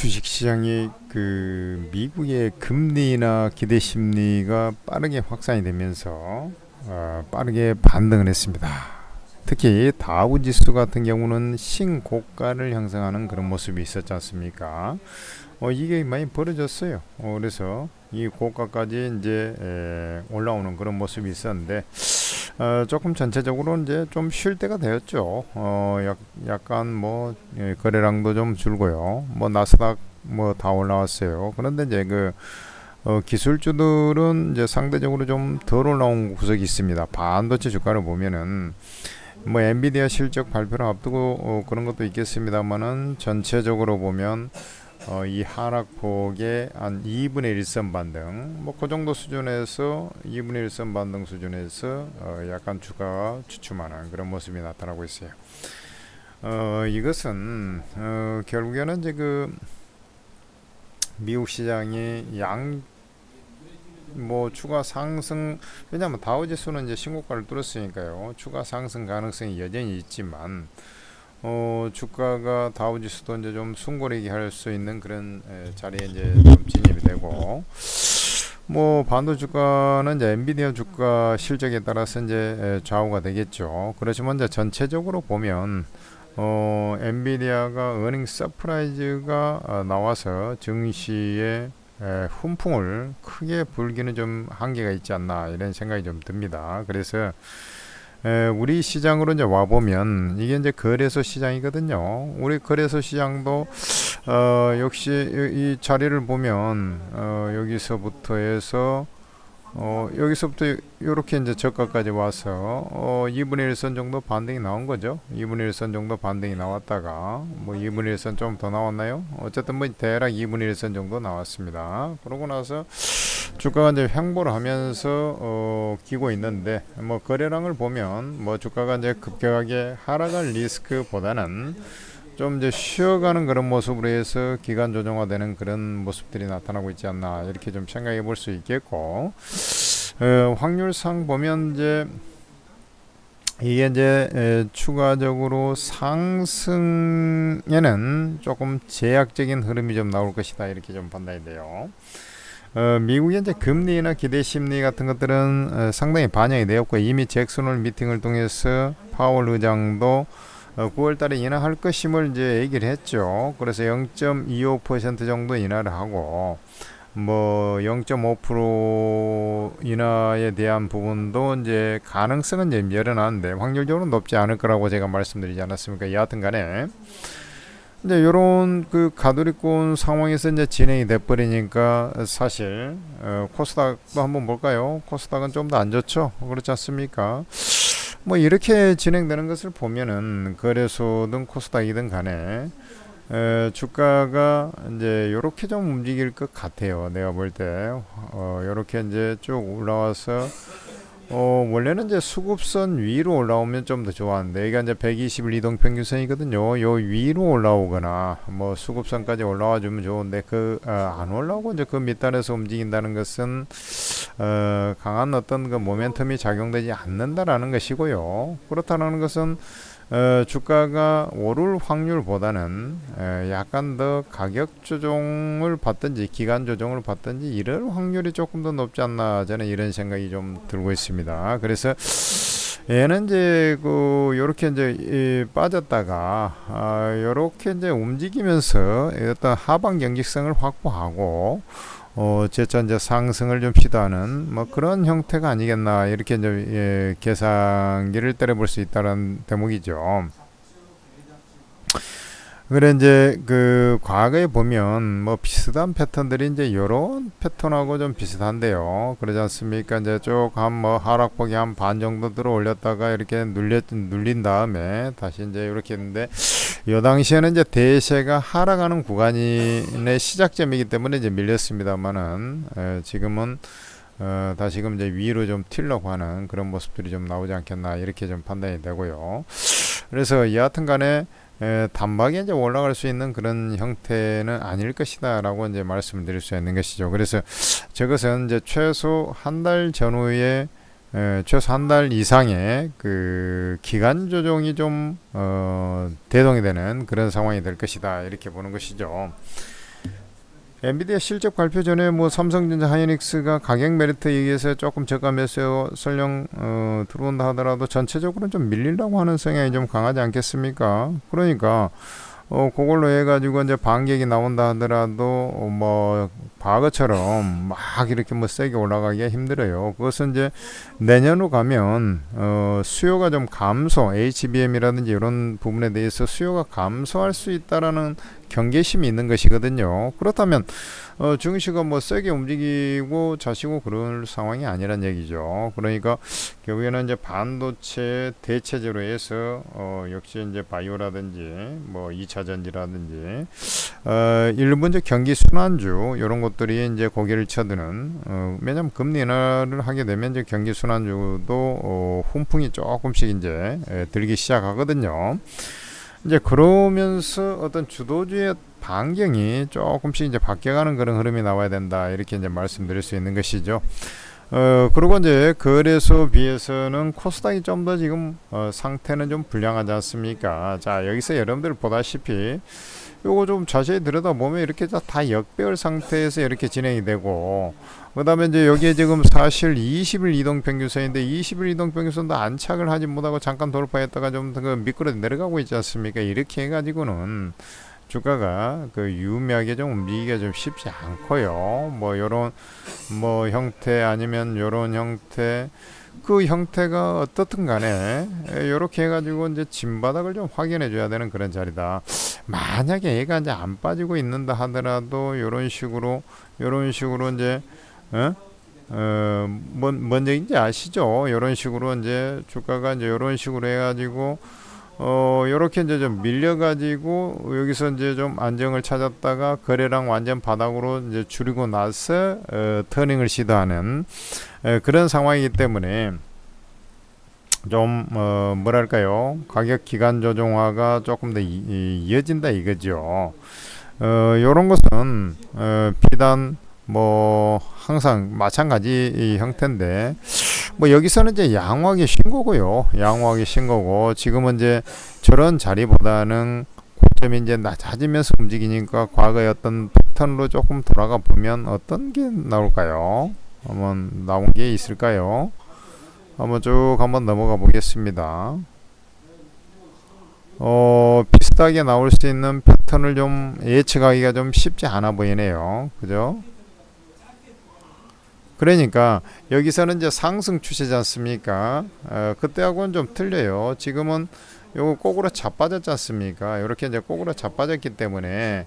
주식시장이 그 미국의 금리나 기대 심리가 빠르게 확산이 되면서 어, 빠르게 반등을 했습니다. 특히 다우 지수 같은 경우는 신고가를 형성하는 그런 모습이 있었지 않습니까? 어, 이게 많이 벌어졌어요. 어, 그래서 이 고가까지 이제 에, 올라오는 그런 모습이 있었는데 어, 조금 전체적으로 이제 좀 쉴 때가 되었죠. 어, 약, 약간 뭐 예, 거래량도 좀 줄고요. 뭐 나스닥 뭐 다 올라왔어요. 그런데 이제 그 어, 기술주들은 이제 상대적으로 좀 덜 올라온 구석이 있습니다. 반도체 주가를 보면은 뭐 엔비디아 실적 발표를 앞두고 어, 그런 것도 있겠습니다만은 전체적으로 보면 어, 이 하락폭의 한 2분의 1선 반등, 뭐 그 정도 수준에서 2분의 1선 반등 수준에서 어, 약간 주가가 주춤하는 그런 모습이 나타나고 있어요. 어, 이것은 어, 결국에는 이제 그 미국 시장이 양 뭐 추가 상승 왜냐하면 다우 지수는 이제 신고가를 뚫었으니까요 추가 상승 가능성이 여전히 있지만 어 주가가 다우 지수도 이제 좀 숨고르기 할 수 있는 그런 에, 자리에 이제 좀 진입이 되고 뭐 반도 주가는 이제 엔비디아 주가 실적에 따라서 이제 에, 좌우가 되겠죠 그렇지만 이제 전체적으로 보면 어 엔비디아가 어닝 서프라이즈가 어, 나와서 증시에 에, 훈풍을 크게 불기는 좀 한계가 있지 않나 이런 생각이 좀 듭니다. 그래서 에, 우리 시장으로 이제 와 보면 이게 이제 거래소 시장이거든요. 우리 거래소 시장도 어, 역시 이, 이 자리를 보면 어, 여기서부터 해서 어, 여기서부터 이렇게 이제 저가까지 와서 어, 2분의 1선 정도 반등이 나온 거죠. 2분의 1선 정도 반등이 나왔다가 뭐 2분의 1선 좀 더 나왔나요? 어쨌든 뭐 대략 2분의 1선 정도 나왔습니다. 그러고 나서 주가가 이제 횡보를 하면서 어, 기고 있는데 뭐 거래량을 보면 뭐 주가가 이제 급격하게 하락할 리스크보다는 좀 이제 쉬어가는 그런 모습으로 해서 기간 조정화되는 그런 모습들이 나타나고 있지 않나 이렇게 좀 생각해 볼 수 있겠고 어, 확률상 보면 이제 이게 이제 에, 추가적으로 상승에는 조금 제약적인 흐름이 좀 나올 것이다 이렇게 좀 판단이 돼요. 어, 미국의 이제 금리나 기대 심리 같은 것들은 어, 상당히 반영이 되었고 이미 잭슨홀 미팅을 통해서 파월 의장도 어, 9월 달에 인하할 것임을 이제 얘기를 했죠. 그래서 0.25% 정도 인하를 하고 뭐 0.5% 인하에 대한 부분도 이제 가능성은 이제 열어놨는데 확률적으로 높지 않을 거라고 제가 말씀드리지 않았습니까? 여하튼 간에 이제 요런 그 가두리꾼 상황에서 이제 진행이 돼 버리니까 사실 어, 코스닥도 한번 볼까요? 코스닥은 좀 더 안 좋죠. 그렇지 않습니까? 뭐 이렇게 진행되는 것을 보면은 거래소든 코스닥이든 간에 에, 주가가 이제 요렇게 좀 움직일 것 같아요. 내가 볼때 어, 요렇게 이제 쭉 올라와서 어, 원래는 이제 수급선 위로 올라오면 좀 더 좋았는데 이게 이제 120일 이동 평균선이거든요. 요 위로 올라오거나 뭐 수급선까지 올라와 주면 좋은데 그안 올라오고 이제 그 밑단에서 움직인다는 것은 어, 강한 어떤 그 모멘텀이 작용되지 않는다라는 것이고요. 그렇다는 것은 어, 주가가 오를 확률보다는 에, 약간 더 가격 조정을 받든지 기간 조정을 받든지 이럴 확률이 조금 더 높지 않나 저는 이런 생각이 좀 들고 있습니다. 그래서 얘는 이제 그 요렇게 이제 이 빠졌다가 아 요렇게 이제 움직이면서 어떤 하방 경직성을 확보하고 어, 재차 이제 상승을 좀 시도하는 뭐 그런 형태가 아니겠나 이렇게 이제 예, 계산기를 때려볼 수 있다는 대목이죠. 그래 이제 그 과거에 보면 뭐 비슷한 패턴들이 이제 요런 패턴하고 좀 비슷한데요. 그러지 않습니까? 이제 쭉 한 뭐 하락폭이 한 반 정도 들어 올렸다가 이렇게 눌려 눌린 다음에 다시 이제 이렇게 했는데 요 당시에는 이제 대세가 하락하는 구간의 시작점이기 때문에 이제 밀렸습니다만은 에, 지금은 어, 다시금 이제 위로 좀 튀려고 하는 그런 모습들이 좀 나오지 않겠나 이렇게 좀 판단이 되고요. 그래서 여하튼 간에 에, 단박에 이제 올라갈 수 있는 그런 형태는 아닐 것이다라고 이제 말씀을 드릴 수 있는 것이죠. 그래서 저것은 이제 최소 한 달 전후에 에, 최소 한 달 이상의 그 기간 조정이 좀 어, 대동이 되는 그런 상황이 될 것이다 이렇게 보는 것이죠. 엔비디아 실적 발표 전에 뭐 삼성전자 하이닉스가 가격 메리트에 의해서 조금 저가 매수 설령 어, 들어온다 하더라도 전체적으로는 좀 밀린다고 하는 성향이 좀 강하지 않겠습니까? 그러니까 어 그걸로 해가지고 이제 반격이 나온다 하더라도 어, 뭐 과거처럼 막 이렇게 뭐 세게 올라가기가 힘들어요. 그것은 이제 내년으로 가면 어 수요가 좀 감소, HBM이라든지 이런 부분에 대해서 수요가 감소할 수 있다라는 경계심이 있는 것이거든요. 그렇다면 어, 증시가 뭐 세게 움직이고 자시고 그럴 상황이 아니란 얘기죠. 그러니까 결국에는 이제 반도체 대체제로 해서 어, 역시 이제 바이오라든지 뭐 2차 전지라든지 어, 이제 경기 순환주 이런 것들이 이제 고개를 쳐드는 어, 왜냐면 금리 인하를 하게 되면 이제 경기 순환주도 어, 훈풍이 조금씩 이제 에, 들기 시작하거든요. 이제 그러면서 어떤 주도주의 반경이 조금씩 이제 바뀌어가는 그런 흐름이 나와야 된다 이렇게 이제 말씀드릴 수 있는 것이죠. 어 그리고 이제 거래소 비해서는 코스닥이 좀 더 지금 어, 상태는 좀 불량하지 않습니까? 자 여기서 여러분들 보다시피 요거 좀 자세히 들여다보면 이렇게 다 역배열 상태에서 이렇게 진행이 되고 그 다음에 이제 여기에 지금 사실 20일 이동평균선인데 20일 이동평균선도 안착을 하지 못하고 잠깐 돌파했다가 좀 그 미끄러 내려가고 있지 않습니까 이렇게 해가지고는 주가가 그 유의미하게 좀 움직이기가 좀 쉽지 않고요 뭐 요런 뭐 형태 아니면 요런 형태 그 형태가 어떻든 간에 이렇게 해가지고 이제 진바닥을 좀 확인해 줘야 되는 그런 자리다. 만약에 얘가 이제 안 빠지고 있는다 하더라도 이런 식으로 이런 식으로 이제 어? 어, 뭔, 뭔 얘기인지 아시죠? 이런 식으로 이제 주가가 이제 이런 식으로 해가지고 어, 요렇게 이제 좀 밀려가지고 여기서 이제 좀 안정을 찾았다가 거래량 완전 바닥으로 이제 줄이고 나서 어, 터닝을 시도하는 에, 그런 상황이기 때문에 좀 어, 뭐랄까요 가격 기간 조정화가 조금 더 이, 이, 이어진다 이거죠. 어, 요런 것은 어, 비단 뭐 항상 마찬가지 형태인데 뭐 여기서는 이제 양호하게 신거고요. 양호하게 신거고 지금은 이제 저런 자리보다는 고점이 이제 낮아지면서 움직이니까 과거의 어떤 패턴으로 조금 돌아가 보면 어떤 게 나올까요? 한번 나온 게 있을까요? 한번 쭉 한번 넘어가 보겠습니다. 어, 비슷하게 나올 수 있는 패턴을 좀 예측하기가 좀 쉽지 않아 보이네요. 그죠? 그러니까 여기서는 이제 상승 추세지 않습니까? 어, 그때하고는 좀 틀려요. 지금은 요거 꼬꾸로 자빠졌지 않습니까? 이렇게 이제 꼬꾸로 자빠졌기 때문에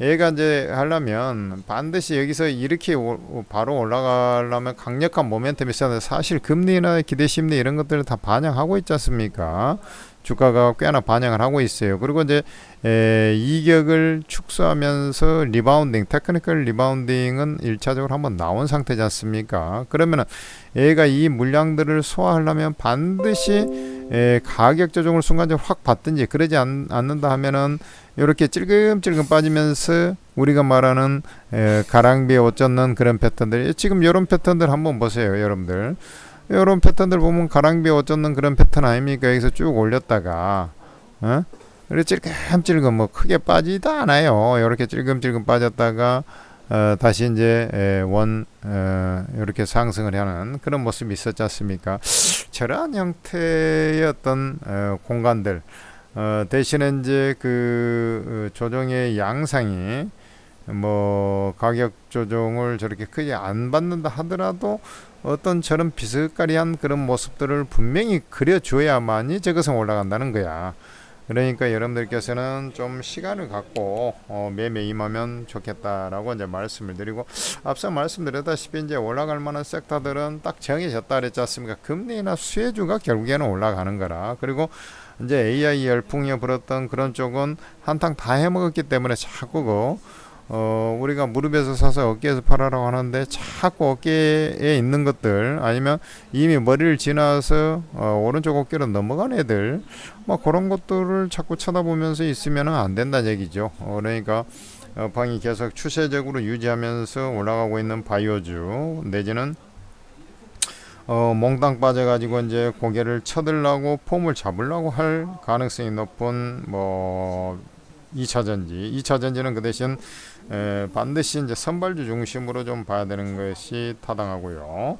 얘가 이제 하려면 반드시 여기서 이렇게 오, 바로 올라가려면 강력한 모멘텀이 있어야 돼. 사실 금리나 기대 심리 이런 것들을 다 반영하고 있지 않습니까? 주가가 꽤나 반영을 하고 있어요. 그리고 이제 에, 이격을 축소하면서 리바운딩, 테크니컬 리바운딩은 1차적으로 한번 나온 상태지 않습니까? 그러면은 얘가 이 물량들을 소화하려면 반드시 에, 가격 조정을 순간적으로 확 받든지 그러지 않, 않는다 하면은 이렇게 찔끔찔끔 빠지면서 우리가 말하는 에, 가랑비에 옷 젖는 그런 패턴들. 지금 이런 패턴들 한번 보세요 여러분들. 이런 패턴들 보면 가랑비에 옷 젖는 그런 패턴 아닙니까? 여기서 쭉 올렸다가 어? 이렇게 찔끔찔끔 뭐 크게 빠지다 않아요. 이렇게 찔끔찔끔 빠졌다가 어, 다시 이제 에, 원 어, 이렇게 상승을 하는 그런 모습이 있었지 않습니까? 저러한 형태의 어떤 어, 공간들 어, 대신에 이제 그 어, 조정의 양상이 뭐 가격 조정을 저렇게 크게 안 받는다 하더라도 어떤 저런 비스까리한 그런 모습들을 분명히 그려줘야만이 저것은 올라간다는 거야. 그러니까 여러분들께서는 좀 시간을 갖고 어, 매매 임하면 좋겠다라고 이제 말씀을 드리고 앞서 말씀드렸다시피 이제 올라갈 만한 섹터들은 딱 정해졌다 그랬지 않습니까? 금리나 수혜주가 결국에는 올라가는 거라. 그리고 이제 AI 열풍이 불었던 그런 쪽은 한탕 다 해먹었기 때문에 자꾸 그 어, 우리가 무릎에서 사서 어깨에서 팔아라고 하는데 자꾸 어깨에 있는 것들 아니면 이미 머리를 지나서 어, 오른쪽 어깨로 넘어간 애들 뭐 그런 것들을 자꾸 쳐다보면서 있으면 안 된다는 얘기죠. 어, 그러니까 어, 방이 계속 추세적으로 유지하면서 올라가고 있는 바이오주 내지는 어, 몽땅 빠져가지고 이제 고개를 쳐들라고 폼을 잡으려고 할 가능성이 높은 뭐 2차 전지. 2차 전지는 그 대신 에, 반드시 이제 선발주 중심으로 좀 봐야 되는 것이 타당하고요.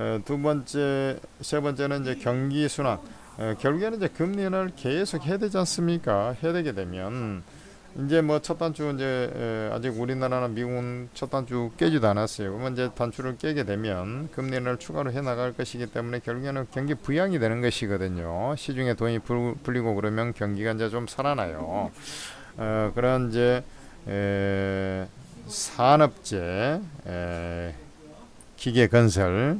에, 두 번째, 세 번째는 이제 경기 순환. 에, 결국에는 이제 금리를 계속 해야 되지 않습니까? 해야 되게 되면 이제 뭐 첫 단추 이제 에, 아직 우리나라나 미국은 첫 단추 깨지도 않았어요. 그러면 이제 단추를 깨게 되면 금리를 추가로 해 나갈 것이기 때문에 결국에는 경기 부양이 되는 것이거든요. 시중에 돈이 불, 불리고 그러면 경기가 이제 좀 살아나요. 어, 그런 이제 에, 산업재, 에, 기계 건설,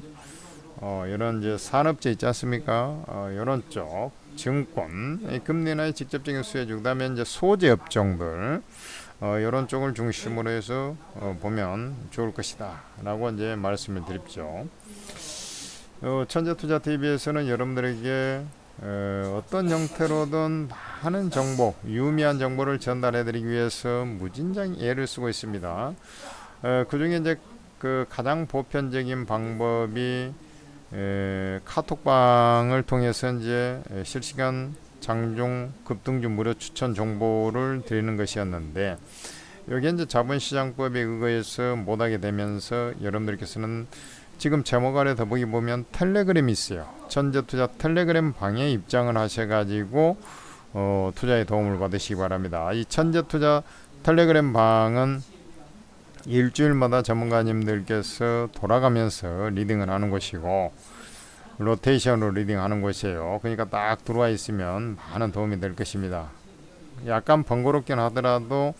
어, 이런 이제 산업재 있지 않습니까? 어, 이런 쪽 증권, 이 금리나 직접적인 수혜주, 그다음에 이제 소재 업종들, 어, 이런 쪽을 중심으로 해서 어, 보면 좋을 것이다라고 이제 말씀을 드립죠. 어, 천재투자 TV에서는 여러분들에게 어, 어떤 형태로든 많은 정보, 유미한 정보를 전달해드리기 위해서 무진장 애를 쓰고 있습니다. 어, 그 중에 이제 그 가장 보편적인 방법이 에, 카톡방을 통해서 이제 에, 실시간 장중 급등주 무료 추천 정보를 드리는 것이었는데 여기 이제 자본시장법에 의거해서 못하게 되면서 여러분들께서는 지금 제목 아래 더보기 보면 텔레그램이 있어요. 전제투자 텔레그램 방에 입장을 하셔가지고 어, 투자에 도움을 받으시기 바랍니다. 이 천재투자 텔레그램 방은 일주일마다 전문가님들께서 돌아가면서 리딩을 하는 곳이고 로테이션으로 리딩하는 곳이에요. 그러니까 딱 들어와 있으면 많은 도움이 될 것입니다. 약간 번거롭긴 하더라도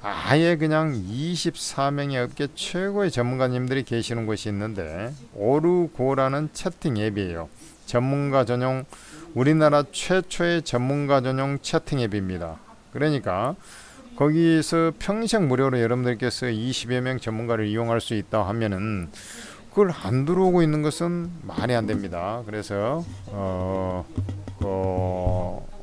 아예 그냥 24명의 업계 최고의 전문가님들이 계시는 곳이 있는데 오르고라는 채팅 앱이에요. 전문가 전용 우리나라 최초의 전문가 전용 채팅 앱입니다. 그러니까 거기서 평생 무료로 여러분들께서 20여 명 전문가를 이용할 수 있다 하면은 그걸 안 들어오고 있는 것은 말이 안 됩니다. 그래서 어, 그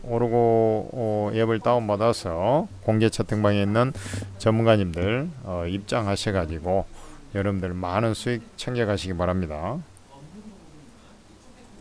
오르고 어, 앱을 다운받아서 공개 채팅방에 있는 전문가님들 어, 입장하셔가지고 여러분들 많은 수익 챙겨가시기 바랍니다.